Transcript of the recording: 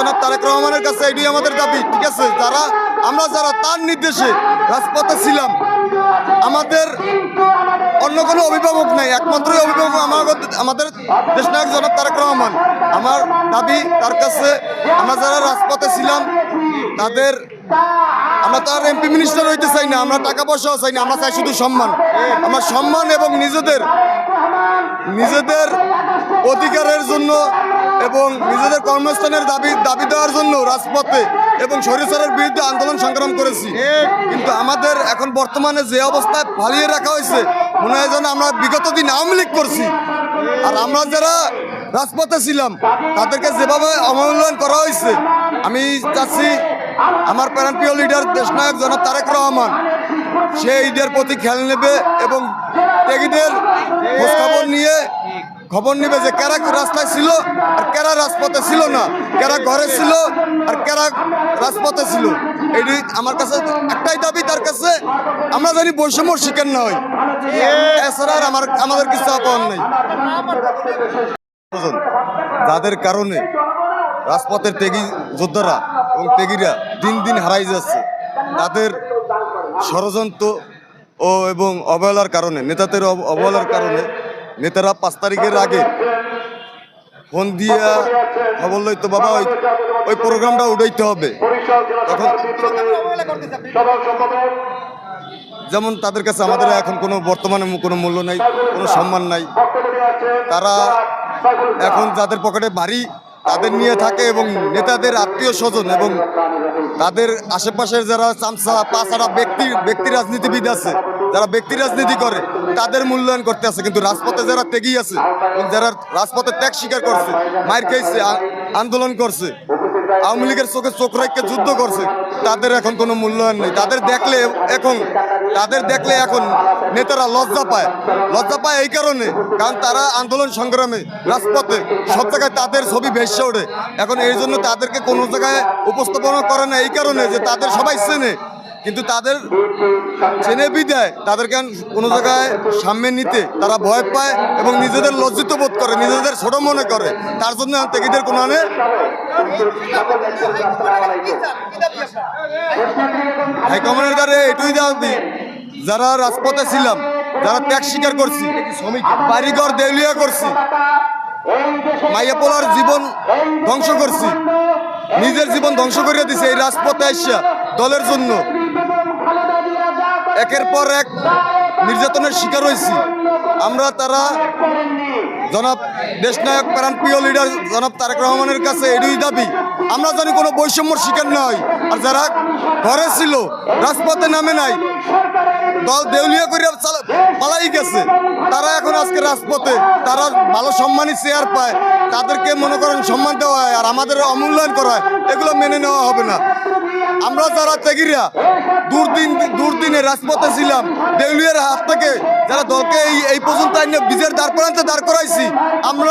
জনাব তারেক রহমানের কাছে এটি আমাদের দাবি, ঠিক আছে? যারা, আমরা যারা তার নির্দেশে রাজপথে ছিলাম, আমাদের অন্য কোনো অভিভাবক নেই একমাত্র অভিভাবক আমাদের আমাদের দেশ নায়ক জনাব তারেক রহমান। আমার দাবি, তার কাছে আমরা যারা রাজপথে ছিলাম, তাদের, আমরা তার এমপি মিনিস্টার হইতে চাই না, আমরা টাকা পয়সাও চাই না, আমরা চাই শুধু সম্মান। আমরা সম্মান এবং নিজেদের নিজেদের অধিকারের জন্য এবং নিজেদের কর্মস্থানের দাবি দাবি দেওয়ার জন্য রাজপথে এবং সরিষারের বিরুদ্ধে আন্দোলন সংগ্রাম করেছি। কিন্তু আমাদের এখন বর্তমানে যে অবস্থায় ফালিয়ে রাখা হয়েছে, মনে হয় যেন আমরা বিগত দিন আওয়ামী লীগ করছি। আর আমরা যারা রাজপথে ছিলাম, তাদেরকে যেভাবে অবমূল্যায়ন করা হয়েছে, আমি চাচ্ছি আমার প্রাণপ্রিয় লিডার দেশনায়ক জনাব তারেক রহমান সে ঈদের প্রতি খেয়াল নেবে এবং ত্যাগীদের খোঁজখবর নিয়ে খবর নেবে যে কারা রাস্তায় ছিল আর কারা রাজপথে ছিল না, কারা ঘরে ছিল আর কারা রাজপথে ছিল। এটি আমার কাছে একটাই দাবি তার কাছে, আমরা জানি বৈষম্য শিকার না হই এছাড়া আমার, আমাদের কিছু পাওয়ার নেই। যাদের কারণে রাজপথের ত্যাগী যোদ্ধারা এবং ত্যাগীরা দিন দিন হারাই যাচ্ছে, তাদের ষড়যন্ত্র ও এবং অবহেলার কারণে, নেতাদের অব- অবহেলার কারণে নেতারা পাঁচ তারিখের আগে ফোন দিয়া খবর লইতো বাবা, ওই ওই প্রোগ্রামটা উঠাইতে হবে। তখন যেমন তাদের কাছে আমাদের এখন কোনো বর্তমানে কোনো মূল্য নাই, কোনো সম্মান নাই। তারা এখন যাদের পকেটে বাড়ি তাদের নিয়ে থাকে এবং নেতাদের আত্মীয় স্বজন এবং তাদের আশেপাশের যারা চামচা পাঁচারা ব্যক্তি ব্যক্তি রাজনীতিবিদ আছে, যারা ব্যক্তি রাজনীতি করে, তাদের মূল্যায়ন করতে আছে। কিন্তু রাজপথে যারা ত্যাগী আছে এবং যারা রাজপথে ত্যাগ স্বীকার করছে, মাইর খেয়েছে আন্দোলন করছে আওয়ামী লীগের চোখে চোখ রেখে যুদ্ধ করছে। তাদের এখন কোনো মূল্যায়ন নেই। তাদের দেখলে এখন, তাদের দেখলে এখন নেতারা লজ্জা পায়। লজ্জা পায় এই কারণে, কারণ তারা আন্দোলন সংগ্রামে, রাজপথে সব জায়গায় তাদের ছবি ভেসে ওঠে। এখন এই জন্য তাদেরকে কোনো জায়গায় উপস্থাপনা করে না। এই কারণে যে তাদের সবাই চেনে। কিন্তু তাদের চেনে বিদায় তাদেরকে কোনো জায়গায় সামনে নিতে তারা ভয় পায় এবং নিজেদের লজ্জিত বোধ করে, নিজেদের ছোট মনে করে। তার জন্য ত্যাগীদের কোনো আনে? হাইকমান্ডের দ্বারা এটুই দাবি যারা রাজপথে ছিলাম, যারা ত্যাগ স্বীকার করছি, বাড়িঘর দেউলিয়া করছি, মাইয়া পোলার জীবন ধ্বংস করছি, নিজের জীবন ধ্বংস করে দিছে এই রাজপথে আসা দলের জন্য। একের পর এক নির্যাতনের শিকার হয়েছি। আমরা তারা জনাব দেশনায়ক প্রাণ প্রিয় লিডার জনাব তারেক রহমানের কাছে এটুই দাবি, আমরা জানি কোনো বৈষম্যর শিকার নয়। আর যারা ঘরে ছিল, রাজপথে নামে নাই, দল দেউলিয়া করে চালা- পালাই গেছে, তারা এখন আজকে রাজপথে, তারা ভালো সম্মানী চেয়ার পায়, তাদেরকে মনে করেন সম্মান দেওয়া হয়, আর আমাদের অমূল্যায়ন করা হয়, এগুলো মেনে নেওয়া হবে না। আমরা যারা ত্যাগীরা দুর্দিন দুর্দিনে রাজপথে ছিলাম, দেউলিয়ার হাত থেকে যারা দলকে এই পর্যন্ত বিজের দাঁড় প্রান্তে দাঁড় করাইছি, আমরা